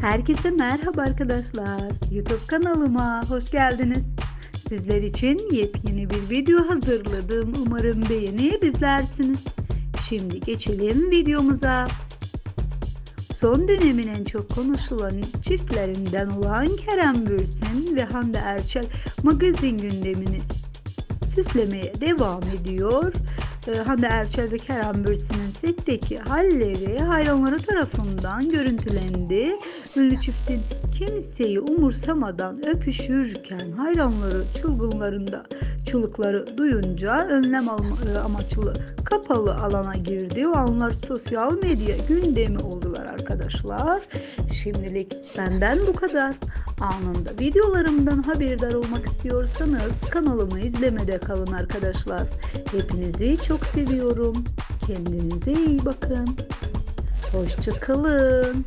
Herkese merhaba arkadaşlar. YouTube kanalıma hoş geldiniz. Sizler için yepyeni bir video hazırladım. Umarım beğenebilirsiniz. Şimdi geçelim videomuza. Son dönemin en çok konuşulan çiftlerinden olan Kerem Bürsin ve Hande Erçel magazin gündemini süslemeye devam ediyor. Ee, Hande Erçel ve Kerem Bürsin'in setteki halleri hayranları tarafından görüntülendi. Ünlü çiftin kimseyi umursamadan öpüşürken hayranları çılgınlarında çığlıkları duyunca önlem alma, e, amaçlı kapalı alana girdi. O anlar sosyal medya gündemi oldular arkadaşlar. Şimdilik benden bu kadar. Anında videolarımdan haberdar olmak istiyorsanız kanalımı izlemede kalın arkadaşlar. Hepinizi çok seviyorum. Kendinize iyi bakın. Hoşçakalın.